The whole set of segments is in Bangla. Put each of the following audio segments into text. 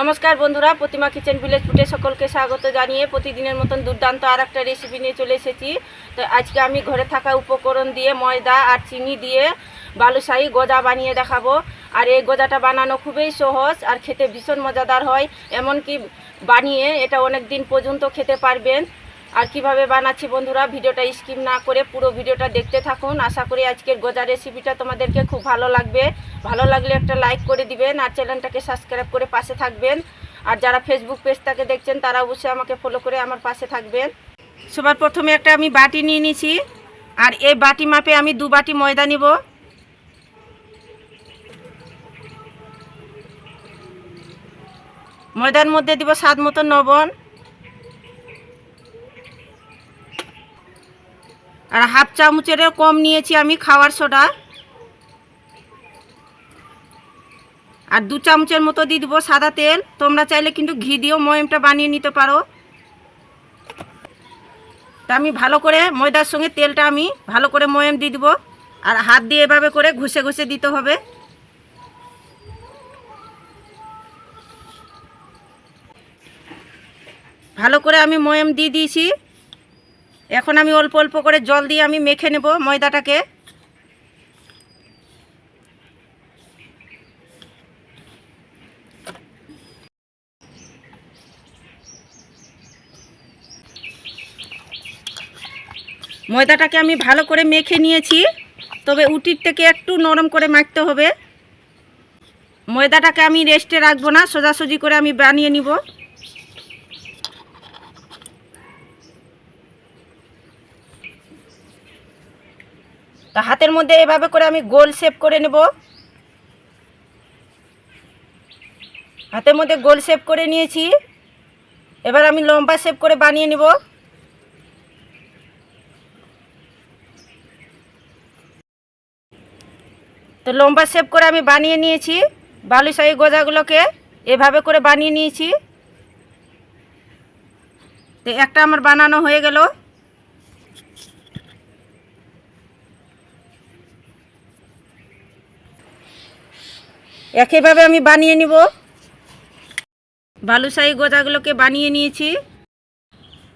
নমস্কার বন্ধুরা, প্রতিমা কিচেন ভিলেজ ফুটে সকলকে স্বাগত জানিয়ে প্রতিদিনের মতন দুর্দান্ত আর একটা রেসিপি নিয়ে চলে এসেছি। তো আজকে আমি ঘরে থাকা উপকরণ দিয়ে ময়দা আর চিনি দিয়ে বালুশাহী গজা বানিয়ে দেখাবো। আর এই গজাটা বানানো খুবই সহজ আর খেতে ভীষণ মজাদার হয়। এমনকি বানিয়ে এটা অনেক দিন পর্যন্ত খেতে পারবেন। আর কীভাবে বানাচ্ছি বন্ধুরা, ভিডিওটা স্কিপ না করে পুরো ভিডিওটা দেখতে থাকুন। আশা করি আজকের গোজা রেসিপিটা তোমাদেরকে খুব ভালো লাগবে। ভালো লাগলে একটা লাইক করে দিবেন আর চ্যানেলটাকে সাবস্ক্রাইব করে পাশে থাকবেন। আর যারা ফেসবুক পেজটাকে দেখছেন, তারা অবশ্যই আমাকে ফলো করে আমার পাশে থাকবেন। সবার প্রথমে একটা আমি বাটি নিয়ে নিয়েছি আর এই বাটি মাপে আমি দু বাটি ময়দা নিব। ময়দার মধ্যে দিব স্বাদ মতো লবণ। আর হাফ চামচেরও কম নিয়েছি আমি খাওয়ার সোডা। আর দু চামচের মতো দিয়ে দেবো সাদা তেল। তোমরা চাইলে কিন্তু ঘি দিয়েও ময়মটা বানিয়ে নিতে পারো। তা আমি ভালো করে ময়দার সঙ্গে তেলটা আমি ভালো করে ময়ম দিয়ে দেবো। আর হাত দিয়ে এভাবে করে ঘষে ঘষে দিতে হবে। ভালো করে আমি ময়ম দিয়ে দিয়েছি। এখন আমি অল্প অল্প করে জল দিয়ে আমি মেখে নেব ময়দাটাকে। ময়দাটাকে আমি ভালো করে মেখে নিয়েছি, তবে উটির থেকে একটু নরম করে মাখতে হবে। ময়দাটাকে আমি রেস্টে রাখব না, সোজাসুজি করে আমি বানিয়ে নিব। তা হাতের মধ্যে এভাবে করে আমি গোল শেপ করে নেব। হাতের মধ্যে গোল শেপ করে নিয়েছি। এবার আমি লম্বা শেপ করে বানিয়ে নেব। তো লম্বা শেপ করে আমি বানিয়ে নিয়েছি। বালুশাহী গজাগুলোকে এভাবে করে বানিয়ে নিয়েছি। তো একটা আমার বানানো হয়ে গেল। একইভাবে আমি বানিয়ে নিব। বালুশাহী গোজাগুলোকে বানিয়ে নিয়েছি।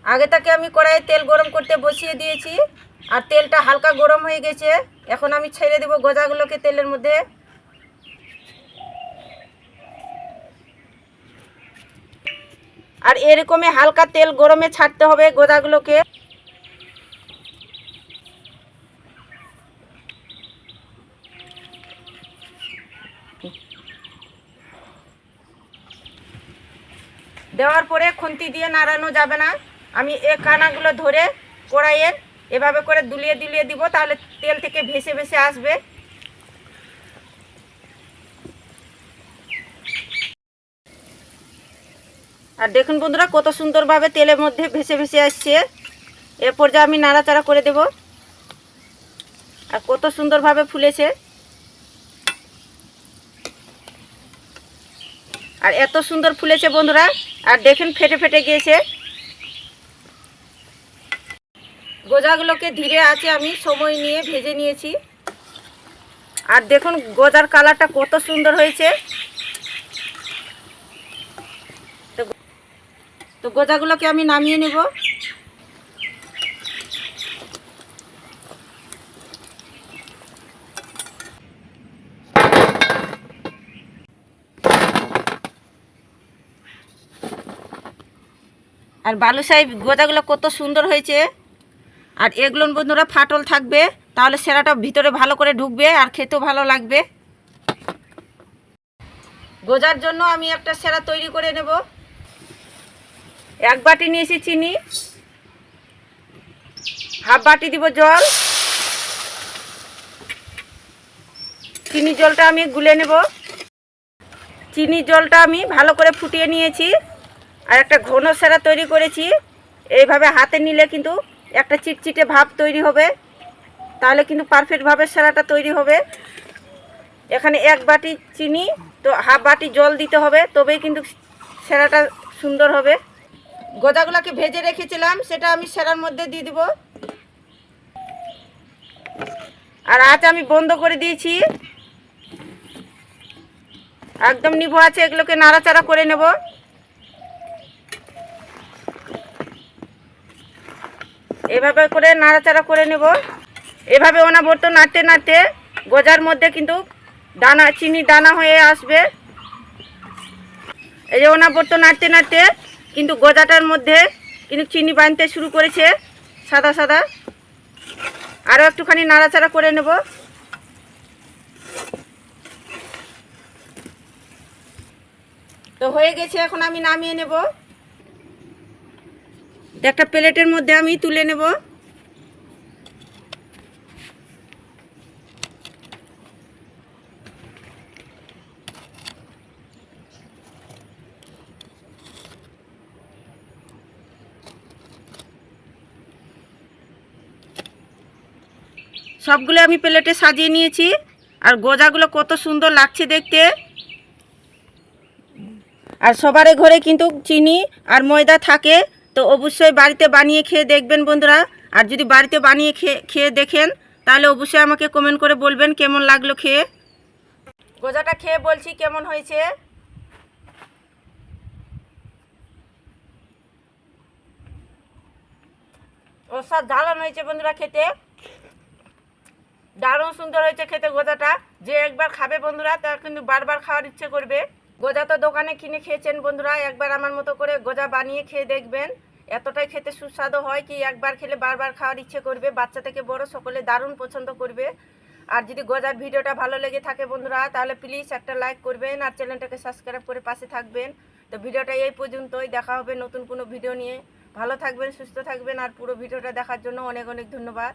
আগে তাকে আমি কড়াইয়ে তেল গরম করতে বসিয়ে দিয়েছি। আর তেলটা হালকা গরম হয়ে গেছে। এখন আমি ছেড়ে দেব গোজাগুলোকে তেলের মধ্যে। আর এরকমই হালকা তেল গরমে ছাড়তে হবে গোজাগুলোকে দেওয়ার পরে খুন্তি দিয়ে নাড়ানো যাবে না। আমি এ কানাগুলো ধরে কড়াইয়ের এভাবে করে দুলিয়ে দুলিয়ে দিব, তাহলে তেল থেকে ভেসে ভেসে আসবে। আর দেখুন বন্ধুরা, কত সুন্দরভাবে তেলের মধ্যে ভেসে ভেসে আসছে। এ পর্যায়ে আমি নাড়াচাড়া করে দেব। আর কত সুন্দরভাবে ফুলেছে। আর এত সুন্দর ফুলেছে বন্ধুরা, আর দেখেন ফেটে ফেটে গিয়েছে। গোজাগুলোকে ধীরে আছে আমি সময় নিয়ে ভেজে নিয়েছি। আর দেখুন গোজার কালারটা কত সুন্দর হয়েছে। তো- গোজাগুলোকে আমি নামিয়ে নেব। আর বালুশাহী গোজাগুলো কত সুন্দর হয়েছে। আর এগুলো বন্ধুরা ফাটল থাকবে, তাহলে সেরাটা ভিতরে ভালো করে ঢুকবে আর খেতেও ভালো লাগবে। গোজার জন্য আমি একটা সেরা তৈরি করে নেব। এক বাটি নিয়েছি চিনি, হাফ বাটি দিব জল। চিনি জলটা আমি গুলে নেব। চিনি জলটা আমি ভালো করে ফুটিয়ে নিয়েছি। আর একটা ঘন সেরা তৈরি করেছি। এইভাবে হাতে নিলে কিন্তু একটা চিটচিটে ভাব তৈরি হবে। তাহলে কিন্তু পারফেক্টভাবে সেরাটা তৈরি হবে। এখানে এক বাটি চিনি, তো হাফ বাটি জল দিতে হবে, তবেই কিন্তু সেরাটা সুন্দর হবে। গোদাগুলোকে ভেজে রেখেছিলাম, সেটা আমি সেরার মধ্যে দিয়ে দিব। আর আজ আমি বন্ধ করে দিয়েছি। একদম নিভো আছে, এগুলোকে নাড়াচাড়া করে নেব। এভাবে করে নাড়াচাড়া করে নেব। এভাবে অনাবর্ত নাড়তে নাড়তে গজার মধ্যে কিন্তু দানা, চিনি দানা হয়ে আসবে। এই যে অনাবর্ত নাড়তে নাড়তে কিন্তু গজাটার মধ্যে কিন্তু চিনি বানতে শুরু করেছে, সাদা সাদা। আরও একটুখানি নাড়াচাড়া করে নেব। তো হয়ে গেছে, এখন আমি নামিয়ে নেব। একটা প্লেটের মধ্যে আমি তুলে নেব। সবগুলো আমি প্লেটে সাজিয়ে নিয়েছি। আর গজাগুলো কত সুন্দর লাগছে দেখতে। আর সবারই ঘরে কিন্তু চিনি আর ময়দা থাকে। তো অবশ্যই বাড়িতে বানিয়ে খেয়ে দেখবেন বন্ধুরা। আর যদি বাড়িতে বানিয়ে খেয়ে খেয়ে দেখেন, তাহলে অবশ্যই আমাকে কমেন্ট করে বলবেন কেমন লাগল খেয়ে। গজাটা খেয়ে বলছি কেমন হয়েছে? ওর ধারণ হয়েছে বন্ধুরা খেতে। দারুণ সুন্দর হয়েছে খেতে গোজাটা। যে একবার খাবে বন্ধুরা, তার কিন্তু বারবার খাওয়ার ইচ্ছে করবে। গোজা তো দোকানে কিনে খেয়েছেন বন্ধুরা, একবার আমার মতো করে গোজা বানিয়ে খেয়ে দেখবেন। এতটাই খেতে সুস্বাদু হয় কি একবার খেলে বারবার খাওয়ার ইচ্ছে করবে, বাচ্চা থেকে বড় সকলে দারুণ পছন্দ করবে। আর যদি গজার ভিডিওটা ভালো লেগে থাকে বন্ধুরা, তাহলে প্লিজ একটা লাইক করবেন আর চ্যানেলটাকে সাবস্ক্রাইব করে পাশে থাকবেন। তো ভিডিওটা এই পর্যন্তই, দেখা হবে নতুন কোনো ভিডিও নিয়ে। ভালো থাকবেন, সুস্থ থাকবেন, আর পুরো ভিডিওটা দেখার জন্য অনেক অনেক ধন্যবাদ।